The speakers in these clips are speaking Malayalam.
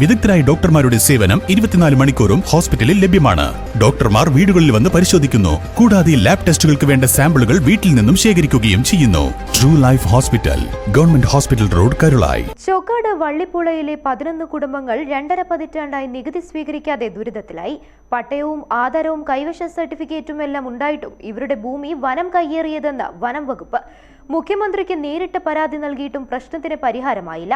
വിദഗ്ധരായ ഡോക്ടർമാരുടെ സേവനം ഇരുപത്തിനാല് മണിക്കൂറും ഹോസ്പിറ്റലിൽ ലഭ്യമാണ്. ഡോക്ടർമാർ വീടുകളിൽ വന്ന് പരിശോധിക്കുന്നു. കൂടാതെ ലാബ് ടെസ്റ്റുകൾക്ക് വേണ്ട സാമ്പിളുകൾ വീട്ടിൽ നിന്നും ശേഖരിക്കുകയും ചെയ്യുന്നു. True life hospital government hospital road Karulayi Chokkad വള്ളിപ്പുളയിലെ പതിനൊന്ന് കുടുംബങ്ങൾ രണ്ടര പതിറ്റാണ്ടായി നികുതി സ്വീകരിക്കാതെ ദുരിതത്തിലായി. പട്ടയവും ആധാരവും കൈവശ സർട്ടിഫിക്കറ്റും എല്ലാം ഉണ്ടായിട്ടും ഇവരുടെ ഭൂമി വനം കയ്യേറിയതെന്ന് വനം വകുപ്പ്. മുഖ്യമന്ത്രിക്ക് നേരിട്ട് പരാതി നൽകിയിട്ടും പ്രശ്നത്തിന് പരിഹാരമായില്ല.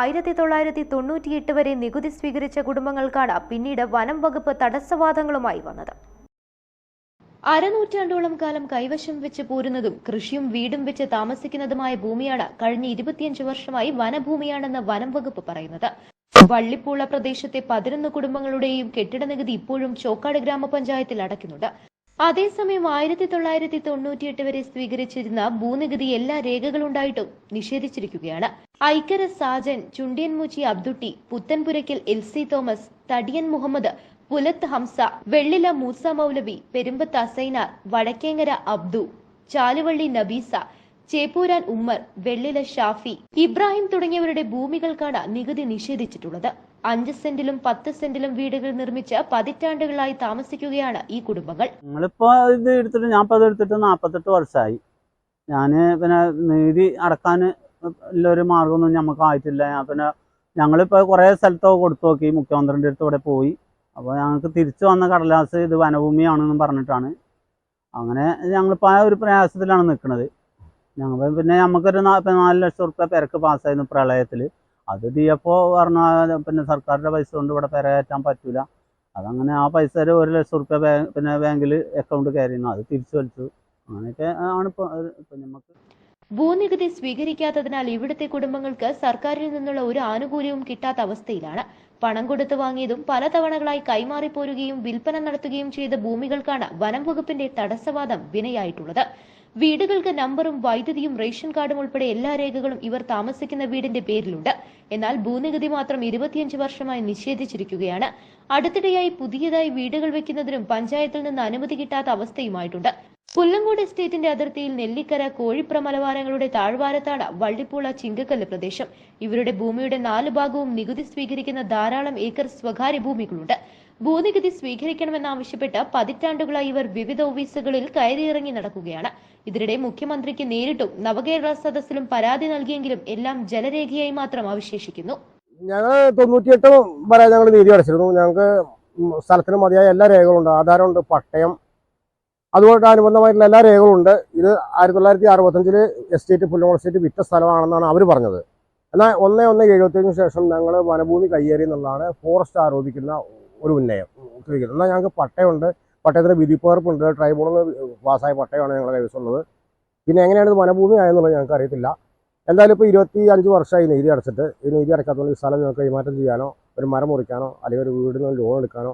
ആയിരത്തി തൊള്ളായിരത്തി തൊണ്ണൂറ്റിയെട്ട് വരെ നികുതി സ്വീകരിച്ച കുടുംബങ്ങൾക്കാണ് പിന്നീട് വനം വകുപ്പ് തടസ്സവാദങ്ങളുമായി വന്നത്. അരനൂറ്റാണ്ടോളം കാലം കൈവശം വെച്ച് പോരുന്നതും കൃഷിയും വീടും വെച്ച് താമസിക്കുന്നതുമായ ഭൂമിയാണ് കഴിഞ്ഞ ഇരുപത്തിയഞ്ച് വർഷമായി വനഭൂമിയാണെന്ന് വനം വകുപ്പ് പറയുന്നത്. വള്ളിപ്പൂള പ്രദേശത്തെ പതിനൊന്ന് കുടുംബങ്ങളുടെയും കെട്ടിട നികുതി ഇപ്പോഴും ചോക്കാട് ഗ്രാമപഞ്ചായത്തിൽ അടയ്ക്കുന്നുണ്ട്. അതേസമയം ആയിരത്തി തൊള്ളായിരത്തി തൊണ്ണൂറ്റിയെട്ട് വരെ സ്വീകരിച്ചിരുന്ന ഭൂനികുതി എല്ലാ രേഖകളുണ്ടായിട്ടും നിഷേധിച്ചിരിക്കുകയാണ്. Aikkara Sajan Chundiyanmoochi Abdutty Puthenpurackal L C Thomas Thadiyan Muhammad Pulath Hamsa Vellila Moosa Moulavi Perumbath Asainar Vadakkengara Abdu Chaluvalli Nabeesa Cheppooran Ummer Vellila Shafi Ibrahim തുടങ്ങിയവരുടെ ഭൂമികൾക്കാണ് നികുതി നിഷേധിച്ചിട്ടുള്ളത്. അഞ്ച് സെന്റിലും പത്ത് സെന്റിലും വീടുകൾ നിർമ്മിച്ച് പതിറ്റാണ്ടുകളായി താമസിക്കുകയാണ് ഈ കുടുംബങ്ങൾ. ഞങ്ങളിപ്പോ ഇത് എടുത്തിട്ട് ഞാൻ ഇപ്പൊ എടുത്തിട്ട് നാപ്പത്തെട്ട് വർഷമായി ഞാൻ പിന്നെ നീതി അടക്കാൻ ഉള്ള ഒരു മാർഗമൊന്നും നമുക്ക് ആയിട്ടില്ല. ഞാൻ പിന്നെ ഞങ്ങളിപ്പോ കുറെ സ്ഥലത്തൊക്കെ കൊടുത്തു നോക്കി. മുഖ്യമന്ത്രിന്റെ അടുത്ത് ഇവിടെ പോയി. അപ്പോൾ ഞങ്ങൾക്ക് തിരിച്ചു വന്ന കടലാസ് ഇത് വനഭൂമിയാണെന്നും പറഞ്ഞിട്ടാണ്. അങ്ങനെ ഞങ്ങളിപ്പോൾ ആ ഒരു പ്രയാസത്തിലാണ് നിൽക്കുന്നത്. ഞങ്ങൾ പിന്നെ നമുക്കൊരു നാല് ലക്ഷം റുപ്യ പെരക്ക് പാസ്സായിരുന്നു പ്രളയത്തിൽ അത് ഡി എഫ് ഒ പറഞ്ഞ പിന്നെ സർക്കാരിന്റെ പൈസ കൊണ്ട് ഇവിടെ പെര കയറ്റാൻ പറ്റൂല. അതങ്ങനെ ആ പൈസ ഒരു ഒരു ലക്ഷം റുപ്യ പിന്നെ ബാങ്കിൽ അക്കൗണ്ട് കയറിയിരുന്നു. അത് തിരിച്ചു വലിച്ചു. അങ്ങനെയൊക്കെ ആണ് ഇപ്പോൾ ഇപ്പം നമുക്ക് ഭൂനികുതി സ്വീകരിക്കാത്തതിനാൽ ഇവിടുത്തെ കുടുംബങ്ങൾക്ക് സർക്കാരിൽ നിന്നുള്ള ഒരു ആനുകൂല്യവും കിട്ടാത്ത അവസ്ഥയിലാണ്. പണം കൊടുത്തു വാങ്ങിയതും പല തവണകളായി കൈമാറിപ്പോരുകയും വിൽപ്പന നടത്തുകയും ചെയ്ത ഭൂമികൾക്കാണ് വനം വകുപ്പിന്റെ തടസ്സവാദം വിനയായിട്ടുള്ളത്. വീടുകൾക്ക് നമ്പറും വൈദ്യുതിയും റേഷൻ കാർഡും ഉൾപ്പെടെ എല്ലാ രേഖകളും ഇവർ താമസിക്കുന്ന വീടിന്റെ പേരിലുണ്ട്. എന്നാൽ ഭൂനികുതി മാത്രം ഇരുപത്തിയഞ്ച് വർഷമായി നിഷേധിച്ചിരിക്കുകയാണ്. അടുത്തിടെയായി പുതിയതായി വീടുകൾ വെക്കുന്നതിനും പഞ്ചായത്തിൽ നിന്ന് അനുമതി കിട്ടാത്ത അവസ്ഥയുമായിട്ടുണ്ട്. പുല്ലങ്കോട് എസ്റ്റേറ്റിന്റെ അതിർത്തിയിൽ നെല്ലിക്കര കോഴിപ്ര മലവാരങ്ങളുടെ താഴ്വാരത്താണ് വള്ളിപ്പൂള ചിങ്കക്കല്ല് പ്രദേശം. ഇവരുടെ ഭൂമിയുടെ നാല് ഭാഗവും നികുതി സ്വീകരിക്കുന്ന ധാരാളം ഏക്കർ സ്വകാര്യ ഭൂമികളുണ്ട്. ഭൂനികുതി സ്വീകരിക്കണമെന്നാവശ്യപ്പെട്ട് പതിറ്റാണ്ടുകളായി ഇവർ വിവിധ ഓഫീസുകളിൽ കയറിയിറങ്ങി നടക്കുകയാണ്. ഇതിനിടെ മുഖ്യമന്ത്രിക്ക് നേരിട്ടും നവകേരള സദസ്സിലും പരാതി നൽകിയെങ്കിലും എല്ലാം ജലരേഖയായി മാത്രം അവശേഷിക്കുന്നു. ഞങ്ങൾ തൊണ്ണൂറ്റിയെട്ട് വരെ ഞങ്ങൾ നീതി അടച്ചിരുന്നു. ഞങ്ങൾക്ക് സ്ഥലത്തിന് മതിയായ എല്ലാ രേഖകളുണ്ട്. ആധാരമുണ്ട് പട്ടയം. അതുകൊണ്ട് അനുബന്ധമായിട്ടുള്ള എല്ലാ രേഖകളുണ്ട്. ഇത് ആയിരത്തി തൊള്ളായിരത്തി അറുപത്തഞ്ചിൽ എസ്റ്റേറ്റ് പുല്ലമോൾ എസ്റ്റേറ്റ് വിറ്റ സ്ഥലമാണെന്നാണ് അവർ പറഞ്ഞത്. എന്നാൽ ഒന്ന് ഒന്ന് എഴുപത്തിയഞ്ചിന് ശേഷം ഞങ്ങൾ വനഭൂമി കയ്യേറി എന്നുള്ളതാണ് ഫോറസ്റ്റ് ആരോപിക്കുന്ന ഒരു ഉന്നയം. ചോദിക്കുന്നത് എന്നാൽ ഞങ്ങൾക്ക് പട്ടയമുണ്ട് പട്ടയത്തിന് വിധിപ്പകർപ്പുണ്ട് ട്രൈബ്യൂണൽ പാസ്സായ പട്ടയമാണ് ഞങ്ങളുടെ കൈവശമുള്ളത്. പിന്നെ എങ്ങനെയാണ് ഇത് വനഭൂമി ആയെന്നുള്ളത് ഞങ്ങൾക്ക് അറിയത്തില്ല. എന്തായാലും ഇപ്പോൾ ഇരുപത്തി അഞ്ച് വർഷമായി നീതി അടച്ചിട്ട് ഈ നീതി അടക്കാത്തതുകൊണ്ട് ഈ സ്ഥലം ഞങ്ങൾക്ക് കൈമാറ്റം ചെയ്യാനോ ഒരു മരം മുറിക്കാനോ അല്ലെങ്കിൽ ഒരു വീടിന് ലോൺ എടുക്കാനോ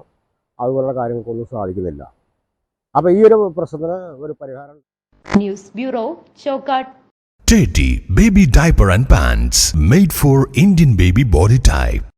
അതുപോലുള്ള കാര്യങ്ങൾക്കൊന്നും സാധിക്കുന്നില്ല. അപ്പോൾ ഈ ഒരു പ്രശ്നത്തിന് ഒരു പരിഹാരം news bureau Chokkad Teddy Baby Diaper and Pants made for Indian baby body type.